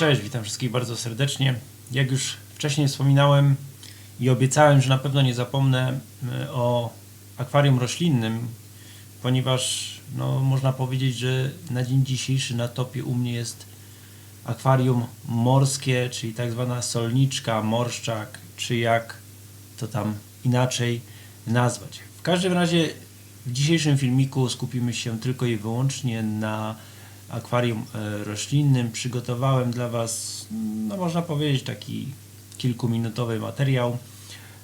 Cześć, witam wszystkich bardzo serdecznie. Jak już wcześniej wspominałem i obiecałem, że na pewno nie zapomnę e, o akwarium roślinnym, ponieważ no, można powiedzieć, że na dzień dzisiejszy na topie u mnie jest akwarium morskie, czyli tak zwana solniczka, morszczak, czy jak to tam inaczej nazwać. W każdym razie w dzisiejszym filmiku skupimy się tylko i wyłącznie na akwarium e, roślinnym. Przygotowałem dla Was, no można powiedzieć, taki kilkuminutowy materiał.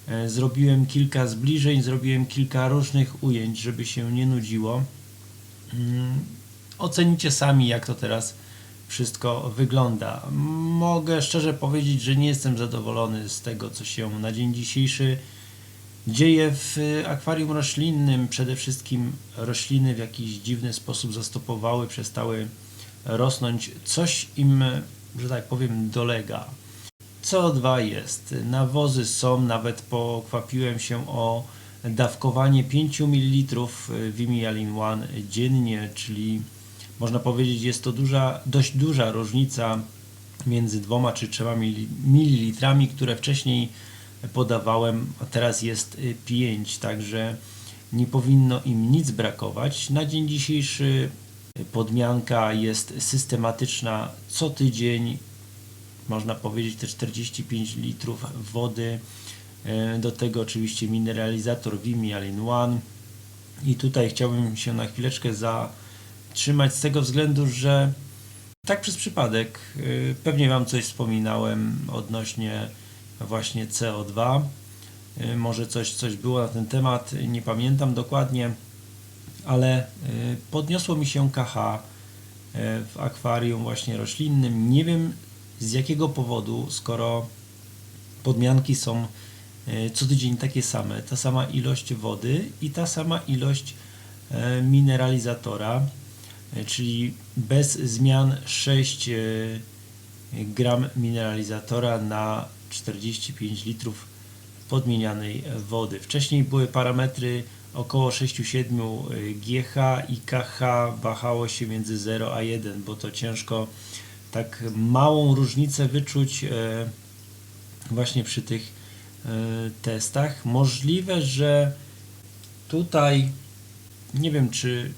E, Zrobiłem kilka zbliżeń, zrobiłem kilka różnych ujęć, żeby się nie nudziło. Mm, Ocenicie sami, jak to teraz wszystko wygląda. Mogę szczerze powiedzieć, że nie jestem zadowolony z tego, co się na dzień dzisiejszy dzieje w akwarium roślinnym. Przede wszystkim rośliny w jakiś dziwny sposób zastopowały, przestały rosnąć. Coś im, że tak powiem, dolega. CO2 jest, nawozy są, nawet pokwapiłem się o dawkowanie 5 ml Vimialin One dziennie, czyli można powiedzieć jest to duża, dość duża różnica między dwoma czy trzema mili- mililitrami, które wcześniej podawałem, a teraz jest 5, także nie powinno im nic brakować. Na dzień dzisiejszy podmianka jest systematyczna co tydzień, można powiedzieć te 45 litrów wody, E, do tego oczywiście mineralizator Vimy Alin One i tutaj chciałbym się na chwileczkę zatrzymać z tego względu, że tak przez przypadek, y, pewnie Wam coś wspominałem odnośnie właśnie CO2. Y, Może coś, coś było na ten temat, nie pamiętam dokładnie, ale podniosło mi się KH w akwarium właśnie roślinnym. Nie wiem z jakiego powodu, skoro podmianki są y, co tydzień takie same, ta sama ilość wody i ta sama ilość e, mineralizatora, e, czyli bez zmian 6 e, gram mineralizatora na 45 litrów podmienianej wody. Wcześniej były parametry około 6-7 GH i KH wahało się między 0 a 1, bo to ciężko tak małą różnicę wyczuć e, właśnie przy tych e, testach. Możliwe, że tutaj nie wiem, czy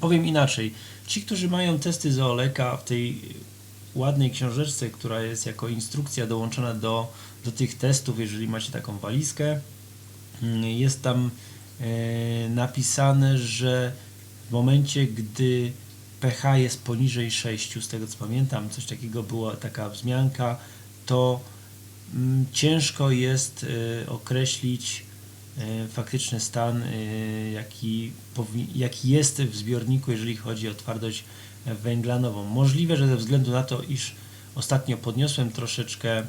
powiem inaczej. Ci, którzy mają testy zooleka w tej ładnej książeczce, która jest jako instrukcja dołączona do, do tych testów, jeżeli macie taką walizkę, mm, jest tam e, napisane, że w momencie, gdy pH jest poniżej 6, z tego co pamiętam, coś takiego była taka wzmianka, to mm, ciężko jest e, określić e, faktyczny stan, e, jaki, jaki jest w zbiorniku, jeżeli chodzi o twardość węglanową. Możliwe, że ze względu na to, iż ostatnio podniosłem troszeczkę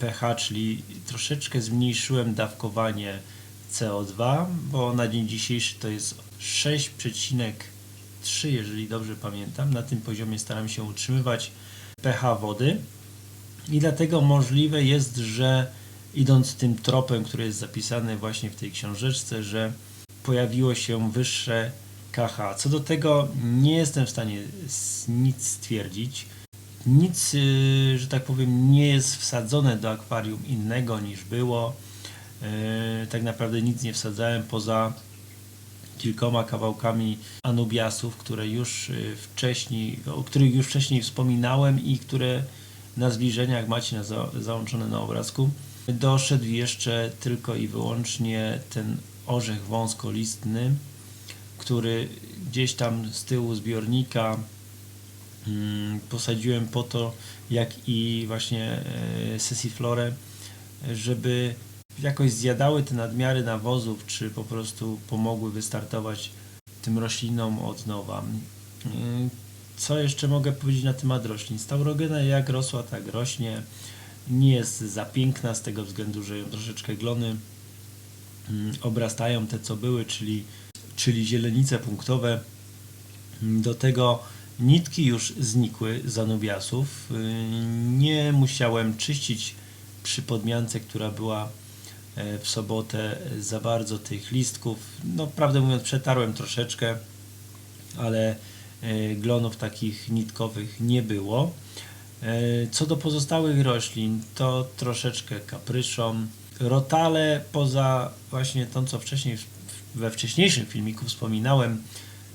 pH, czyli troszeczkę zmniejszyłem dawkowanie CO2, bo na dzień dzisiejszy to jest 6,3, jeżeli dobrze pamiętam. Na tym poziomie staram się utrzymywać pH wody i dlatego możliwe jest, że idąc tym tropem, który jest zapisany właśnie w tej książeczce, że pojawiło się wyższe KH. Co do tego nie jestem w stanie nic stwierdzić. Nic, yy, że tak powiem, nie jest wsadzone do akwarium innego niż było. Yy, Tak naprawdę nic nie wsadzałem poza kilkoma kawałkami anubiasów, które już yy, wcześniej, o których już wcześniej wspominałem i które na zbliżeniach macie na za, załączone na obrazku. Doszedł jeszcze tylko i wyłącznie ten orzech wąskolistny, który gdzieś tam z tyłu zbiornika mm, posadziłem po to, jak i właśnie e, sesiflorę, żeby jakoś zjadały te nadmiary nawozów, czy po prostu pomogły wystartować tym roślinom od nowa. Mm, Co jeszcze mogę powiedzieć na temat roślin? Staurogena jak rosła, tak rośnie. Nie jest za piękna z tego względu, że ją troszeczkę glony mm, obrastają te co były, czyli, czyli zielenice punktowe. Do tego Nitki już znikły z anubiasów. Y, Nie musiałem czyścić przy podmiance, która była w sobotę za bardzo tych listków. No, prawdę mówiąc, przetarłem troszeczkę, ale e, glonów takich nitkowych nie było. E, Co do pozostałych roślin, to troszeczkę kapryszą. Rotale, poza właśnie tą, co wcześniej we wcześniejszym filmiku wspominałem,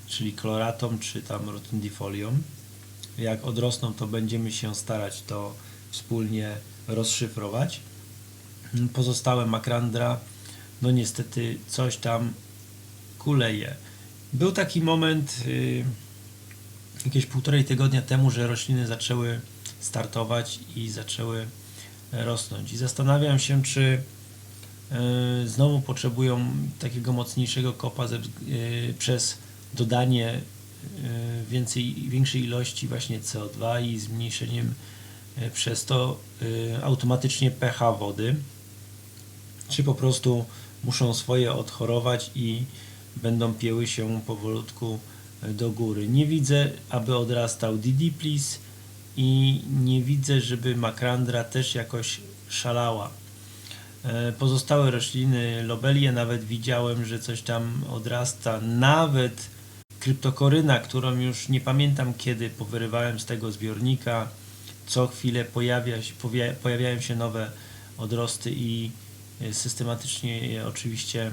czyli koloratą czy tam rotundifolią. Jak odrosną, to będziemy się starać to wspólnie rozszyfrować. Pozostałe makrandra, no niestety coś tam kuleje. Był taki moment y, jakieś półtorej tygodnia temu, że rośliny zaczęły startować i zaczęły rosnąć. I zastanawiam się, czy y, znowu potrzebują takiego mocniejszego kopa ze, wz- y, przez dodanie y, więcej, większej ilości właśnie CO2 i zmniejszeniem y, przez to y, automatycznie pH wody, czy po prostu muszą swoje odchorować i będą pieły się powolutku do góry. Nie widzę, aby odrastał Didiplis i nie widzę, żeby makrandra też jakoś szalała. E, Pozostałe rośliny, lobelie nawet widziałem, że coś tam odrasta. Nawet kryptokoryna, którą już nie pamiętam kiedy powyrywałem z tego zbiornika. Co chwilę pojawia się, pojawiają się nowe odrosty i systematycznie je oczywiście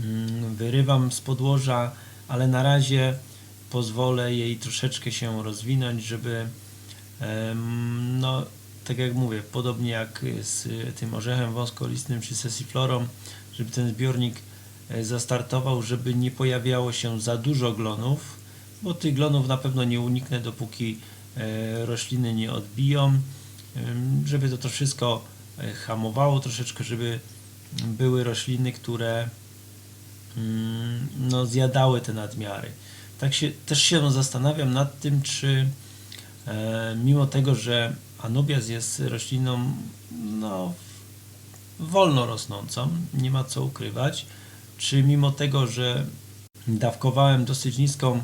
mm, wyrywam z podłoża, ale na razie pozwolę jej troszeczkę się rozwinąć, żeby em, no tak jak mówię, podobnie jak z tym orzechem wąskolistnym czy sesiflorą, żeby ten zbiornik e, zastartował, żeby nie pojawiało się za dużo glonów, bo tych glonów na pewno nie uniknę, dopóki e, rośliny nie odbiją, żeby to, to wszystko e, hamowało troszeczkę, żeby były rośliny, które mm, no, zjadały te nadmiary. Tak się, też się zastanawiam nad tym, czy e, mimo tego, że Anubias jest rośliną no, wolno rosnącą, nie ma co ukrywać, czy mimo tego, że dawkowałem dosyć niską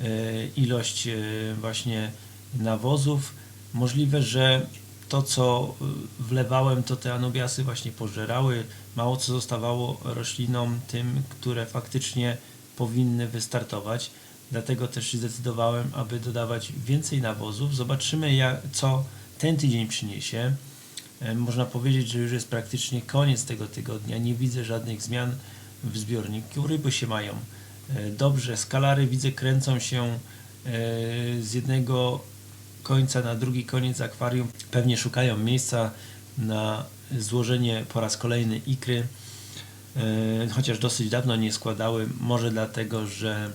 e, ilość e, właśnie nawozów, możliwe, że to co e, wlewałem, to te anubiasy właśnie pożerały, mało co zostawało roślinom tym, które faktycznie powinny wystartować. Dlatego też zdecydowałem, aby dodawać więcej nawozów. Zobaczymy, jak, co ten tydzień przyniesie. E, Można powiedzieć, że już jest praktycznie koniec tego tygodnia. Nie widzę żadnych zmian w zbiorniku. Ryby się mają e, dobrze. Skalary widzę kręcą się e, z jednego końca na drugi koniec akwarium. Pewnie szukają miejsca na złożenie po raz kolejny ikry. E, Chociaż dosyć dawno nie składały. Może dlatego, że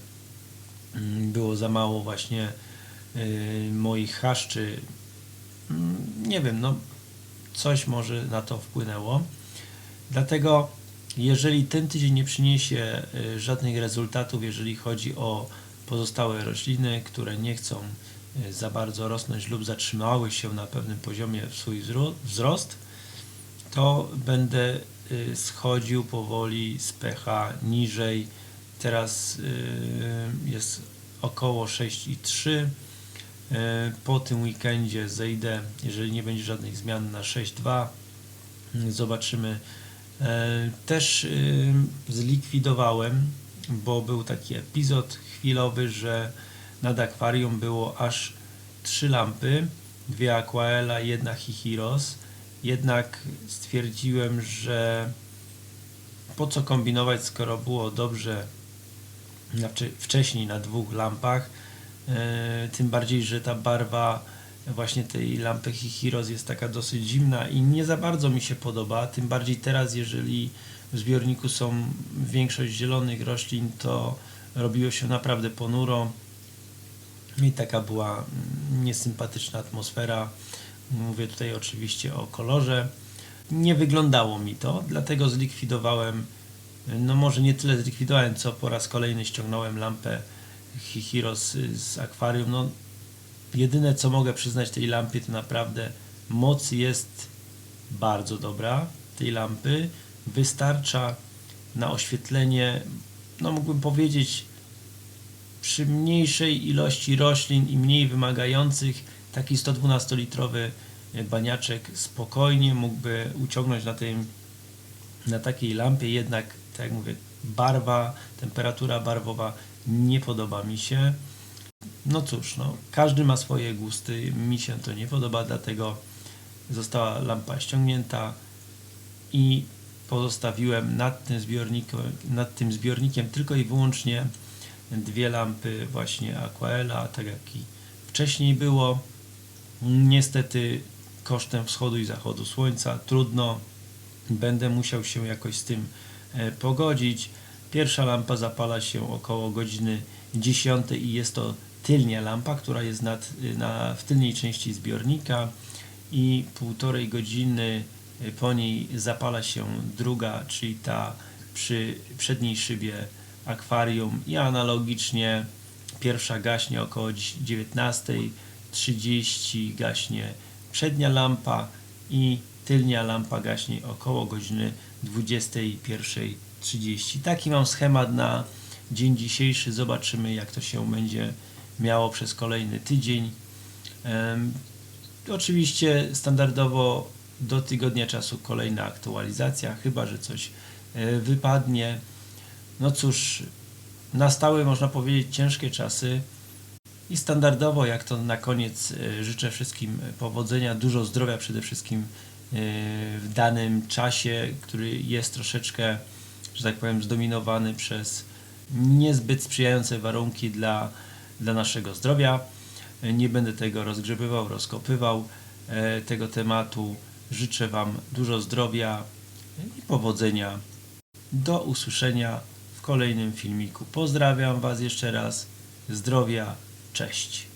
mm, było za mało właśnie e, moich chaszczy. Mm, Nie wiem, no coś może na to wpłynęło. Dlatego, jeżeli ten tydzień nie przyniesie y, żadnych rezultatów, jeżeli chodzi o pozostałe rośliny, które nie chcą za bardzo rosnąć lub zatrzymały się na pewnym poziomie swój wzro- wzrost, to będę y, schodził powoli z pH niżej. Teraz y, jest około 6,3. E, Po tym weekendzie zejdę, jeżeli nie będzie żadnych zmian, na 6.2. Mm, Zobaczymy. E, Też y, zlikwidowałem, bo był taki epizod chwilowy, że nad akwarium było aż trzy lampy, dwie Aquaela, jedna Hihiros. Jednak stwierdziłem, że po co kombinować, skoro było dobrze znaczy wcześniej na dwóch lampach. E, Tym bardziej, że ta barwa właśnie tej lampy Hihiros jest taka dosyć zimna i nie za bardzo mi się podoba. Tym bardziej teraz, jeżeli w zbiorniku są większość zielonych roślin, to robiło się naprawdę ponuro i taka była mm, niesympatyczna atmosfera. Mówię tutaj oczywiście o kolorze. Nie wyglądało mi to, dlatego zlikwidowałem no może nie tyle zlikwidowałem, co po raz kolejny ściągnąłem lampę Hihiro z, z akwarium. No, jedyne co mogę przyznać tej lampie to naprawdę moc jest bardzo dobra tej lampy. Wystarcza na oświetlenie, no mógłbym powiedzieć przy mniejszej ilości roślin i mniej wymagających taki 112-litrowy baniaczek spokojnie mógłby uciągnąć na tym na takiej lampie jednak, tak jak mówię, barwa, temperatura barwowa nie podoba mi się. No cóż, no, każdy ma swoje gusty, mi się to nie podoba, dlatego została lampa ściągnięta i pozostawiłem nad tym zbiornikiem, nad tym zbiornikiem tylko i wyłącznie dwie lampy właśnie Aquaela, tak jak i wcześniej było. Niestety kosztem wschodu i zachodu słońca trudno, będę musiał się jakoś z tym e, pogodzić. Pierwsza lampa zapala się około godziny 10 i jest to tylnia lampa, która jest nad, na, w tylnej części zbiornika i półtorej godziny e, po niej zapala się druga, czyli ta przy przedniej szybie akwarium i analogicznie pierwsza gaśnie około 19.30 gaśnie przednia lampa i tylnia lampa gaśnie około godziny 21.30. Taki mam schemat na dzień dzisiejszy. Zobaczymy jak to się będzie miało przez kolejny tydzień. Oczywiście standardowo do tygodnia czasu kolejna aktualizacja, chyba że coś e, wypadnie. No cóż, nastały można powiedzieć ciężkie czasy i standardowo jak to na koniec e, życzę wszystkim powodzenia, dużo zdrowia przede wszystkim e, w danym czasie, który jest troszeczkę, że tak powiem, zdominowany przez niezbyt sprzyjające warunki dla, dla naszego zdrowia. E, Nie będę tego rozgrzebywał, rozkopywał e, tego tematu. Życzę Wam dużo zdrowia i powodzenia. Do usłyszenia kolejnym filmiku. Pozdrawiam Was jeszcze raz. Zdrowia. Cześć.